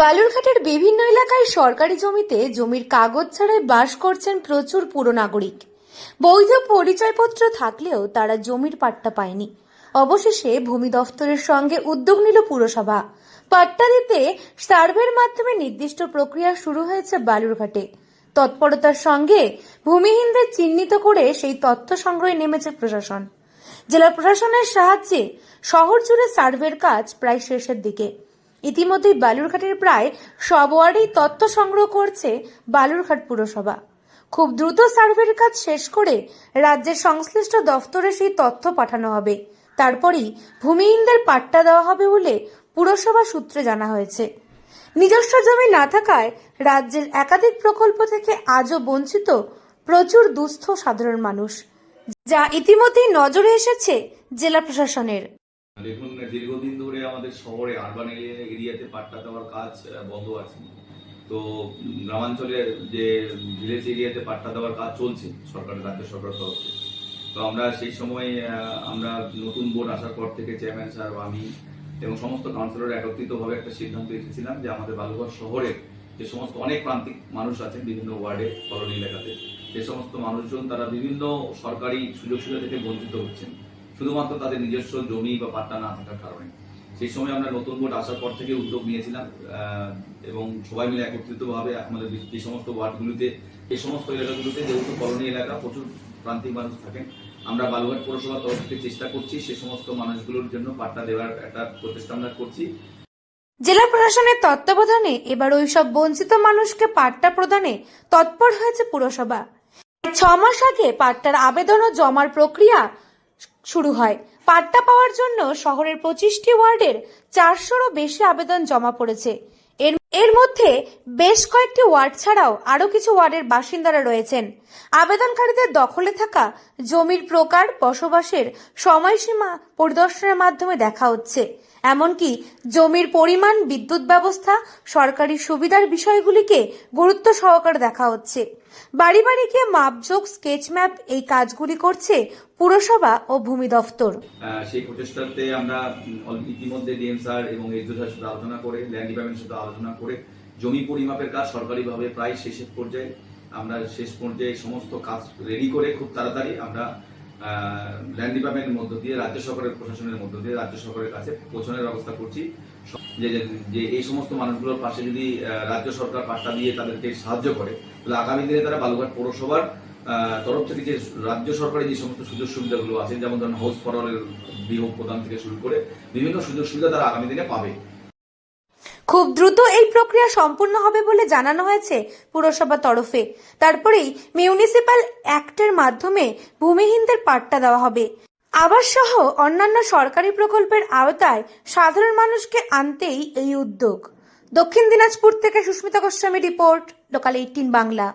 বালুরঘাটের বিভিন্ন এলাকায় সরকারি জমিতে জমির কাগজ ছাড়াই বাস করছেন প্রচুর পুরো নাগরিক। বৈধ পরিচয়পত্র থাকলেও তারা জমির পাট্টা পায়নি। অবশেষে ভূমি দফতরের সঙ্গে উদ্যোগ নিল পুরসভা। পাট্টা দিতে সার্ভের মাধ্যমে নির্দিষ্ট প্রক্রিয়া শুরু হয়েছে বালুরঘাটে। তৎপরতার সঙ্গে ভূমিহীনদের চিহ্নিত করে সেই তথ্য সংগ্রহে নেমেছে প্রশাসন। জেলা প্রশাসনের সাহায্যে শহর জুড়ে সার্ভের কাজ প্রায় শেষের দিকে। ইতিমধ্যেই বালুরঘাটের প্রায় সব ওয়ার্ডেই তথ্য সংগ্রহ করছে বালুরঘাট পুরসভা। খুব দ্রুত সার্ভের কাজ শেষ করে রাজ্যের সংশ্লিষ্ট দফতরে সেই তথ্য পাঠানো হবে। তারপরই ভূমিহীনদের পাট্টা দেওয়া হবে বলে পুরসভা সূত্রে জানা হয়েছে। নিজস্ব জমি না থাকায় রাজ্যের একাধিক প্রকল্প থেকে আজও বঞ্চিত প্রচুর দুস্থ সাধারণ মানুষ, যা ইতিমধ্যেই নজরে এসেছে জেলা প্রশাসনের। দেখুন, দীর্ঘদিন ধরে আমাদের শহরে আরবান এরিয়াতে পাট্টা দেওয়ার কাজ বন্ধ আছে। তো গ্রামাঞ্চলের যে ভিলেজ এরিয়াতে পাট্টা দেওয়ার কাজ চলছে সরকারের রাজ্য সরকারের তরফে তো আমরা সেই সময় আমরা নতুন বোর্ড আসার পর থেকে চেয়ারম্যান স্যার আমি এবং সমস্ত কাউন্সিলর একত্রিতভাবে একটা সিদ্ধান্ত এসেছিলাম যে আমাদের বালুঘাট শহরে যে সমস্ত অনেক প্রান্তিক মানুষ আছেন বিভিন্ন ওয়ার্ডে, কলোনি এলাকাতে সে সমস্ত মানুষজন তারা বিভিন্ন সরকারি সুযোগ সুবিধা থেকে বঞ্চিত হচ্ছেন। শুধুমাত্র তাদের নিজস্ব জমি বা পাট্টা না থাকার কারণে। সেই সময় আমরা নতুন বোর্ড আসার পর থেকে উদ্যোগ নিয়েছিলাম এবং সবাই মিলে একত্রিতভাবে আমাদের যে সমস্ত ওয়ার্ডগুলিতে এই সমস্ত এলাকাগুলোতে, যেহেতু কলোনি এলাকা, প্রচুর প্রান্তিক মানুষ থাকেন, আমরা বালুঘাট পৌরসভার তরফ থেকে চেষ্টা করছি সে সমস্ত মানুষগুলোর জন্য পাট্টা দেওয়ার একটা প্রচেষ্টা আমরা করছি। জেলা প্রশাসনের তত্ত্বাবধানে এবার ওইসব বঞ্চিত মানুষকে পাট্টা প্রদানে তৎপর হয়েছে পুরসভা। ছ মাস আগে পাট্টার আবেদন ও জমার প্রক্রিয়া শুরু হয়। পাট্টা পাওয়ার জন্য শহরের পঁচিশটি ওয়ার্ডের চারশোরও বেশি আবেদন জমা পড়েছে। এর এর মধ্যে বেশ কয়েকটি ওয়ার্ড ছাড়াও আরও কিছু ওয়ার্ডের বাসিন্দারা রয়েছেন। আবেদনকারীদের দখলে থাকা, জমির প্রকার, বসবাসের সময়সীমা পরিদর্শনের মাধ্যমে দেখা হচ্ছে। এমনকি জমির পরিমাণ, বিদ্যুৎ ব্যবস্থা, সরকারি সুবিধার বিষয়গুলিকে গুরুত্ব সহকারে দেখা হচ্ছে। বাড়ি বাড়ি গিয়ে মাপজোক স্কেচ ম্যাপ এই কাজগুলি করছে পুরসভা ও ভূমি দফতর। সেই প্রচেষ্টাতে আমরা ইতিমধ্যে ডিএম স্যার এবং আলোচনা করে ল্যান্ড ডিপার্টমেন্টের সাথে আলোচনা করে জমি পরিমাপের কাজ সরকারিভাবে প্রায় শেষের পর্যায়ে আমরা শেষ পর্যায়ে সমস্ত কাজ রেডি করে খুব তাড়াতাড়ি আমরা ল্যান্ড ডিপার্টমেন্টের মধ্য দিয়ে, রাজ্য সরকারের প্রশাসনের মধ্য দিয়ে, রাজ্য সরকারের কাছে পৌঁছানোর ব্যবস্থা করছি। যে, যে- এই সমস্ত মানুষগুলোর পাশে যদি রাজ্য সরকার পাট্টা দিয়ে তাদেরকে সাহায্য করে, তাহলে আগামী দিনে তারা বালুঘাট পৌরসভার তরফ থেকে যে রাজ্য সরকারের যে সমস্ত সুযোগ সুবিধাগুলো আছে, যেমন ধরুন হাউস ফরওয়ার্ডের বিহোগ প্রদান থেকে শুরু করে বিভিন্ন সুযোগ সুবিধা তারা আগামী দিনে পাবে। খুব দ্রুত এই প্রক্রিয়া সম্পূর্ণ হবে বলে জানানো হয়েছে পুরসভা তরফে। তারপরেই মিউনিসিপ্যাল অ্যাক্টের মাধ্যমে ভূমিহীনদের পাট্টা দেওয়া হবে। আবাস সহ অন্যান্য সরকারি প্রকল্পের আওতায় সাধারণ মানুষকে আনতেই এই উদ্যোগ। দক্ষিণ দিনাজপুর থেকে Susmita Goswami report, Local eighteen Bangla.